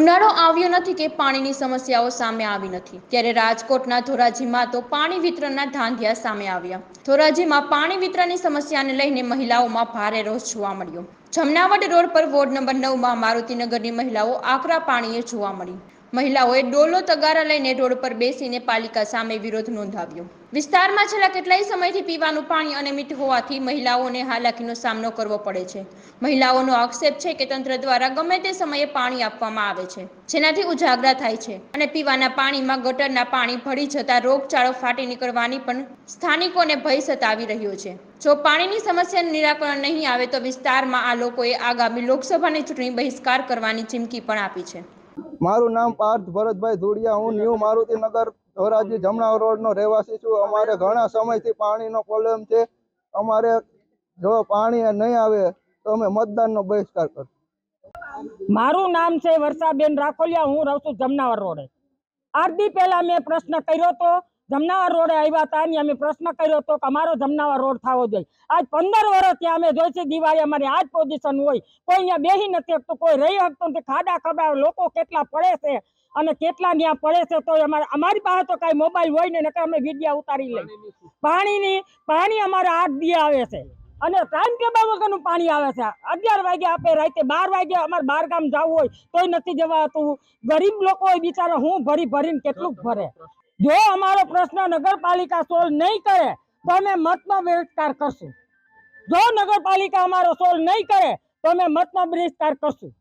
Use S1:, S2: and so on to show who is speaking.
S1: ઉનાળો આવ્યો નથી કે પાણીની સમસ્યાઓ સામે આવી નથી. ત્યારે રાજકોટના ધોરાજીમાં તો પાણી વિતરણના ધાંધિયા સામે આવ્યા. ધોરાજીમાં પાણી વિતરણની સમસ્યાને લઈને મહિલાઓમાં ભારે રોષ જોવા મળ્યો. જમનાવડ રોડ પર વોર્ડ નંબર નવમાં મારુતિનગરની મહિલાઓ આકરા પાણીએ જોવા મળી. મહિલાઓએ ડોલો તગારા લઈને રોડ પર બેસીને પાલિકા સામે વિરોધ નોંધાવ્યો. વિસ્તારમાં છેલ્લા કેટલાય સમયથી પીવાનું પાણી અનિયમિત હોવાથી મહિલાઓને હાલાકીનો સામનો કરવો પડે છે. મહિલાઓનો આક્ષેપ છે કે તંત્ર દ્વારા ગમે તે સમયે પાણી આપવામાં આવે છે, જેનાથી ઉજાગરા થાય છે. અને પીવાના પાણીમાં ગટરના પાણી ભળી જતા રોગચાળો ફાટી નીકળવાની પણ સ્થાનિકોને ભય સતાવી રહ્યો છે. જો પાણીની સમસ્યાનું નિરાકરણ નહીં આવે તો વિસ્તારમાં આ લોકોએ આગામી લોકસભાની ચૂંટણી બહિષ્કાર કરવાની ચીમકી પણ આપી છે.
S2: મારું નામ પાર્થ ભરતભાઈ ધુડિયા. હું ન્યૂ મારુતિનગર ધોરાજી જમણા રોડનો રહેવાસી છું. અમારે ઘણા સમયથી પાણીનો પ્રોબ્લેમ છે. અમારે જો પાણી નહીં આવે તો અમે મતદાનનો બહિષ્કાર કરશું
S3: મારું નામ છે વર્ષાબેન રાખોલિયા. હું રહું છું જમનાવર રોડે. દી પહેલા મેં પ્રશ્ન કર્યો તો જમનાવર રોડે આવ્યા હતા અને અમે પ્રશ્ન કર્યો હતો કે અમારો જમનાવર રોડ થવો જોઈએ. આજ પંદર વર્ષથી અમે જોઈ છે દિવાળી અમારી આજ પોઝિશન હોય. કોઈ અહીંયા બેસી નથી શકતું કોઈ રહી શકતું નથી. ખાડા ખડા લોકો કેટલા પડે છે અને કેટલા ત્યાં પડે છે તો અમારે અમારી પાસે તો કાંઈ મોબાઈલ હોય ને નકર અમે વિડીયા ઉતારી લઈ પાણીની પાણી અમારે આઠ દી આવે છે. અને ટાઈમ ટેબલ વગરનું પાણી આવે છે. અગિયાર વાગે આપણે રાતે બાર વાગે અમારે બાર ગામ જવું હોય તોય નથી જવાતું. ગરીબ લોકો હોય બિચારા હું ભરી ભરીને કેટલું ભરે? જો અમારો પ્રશ્ન નગરપાલિકા સોલ્વ નહીં કરે, તો અમે મતનો બહિષ્કાર કરશું. જો નગરપાલિકા અમારો સોલ્વ નહીં કરે, તો અમે મતનો બહિષ્કાર કરશું.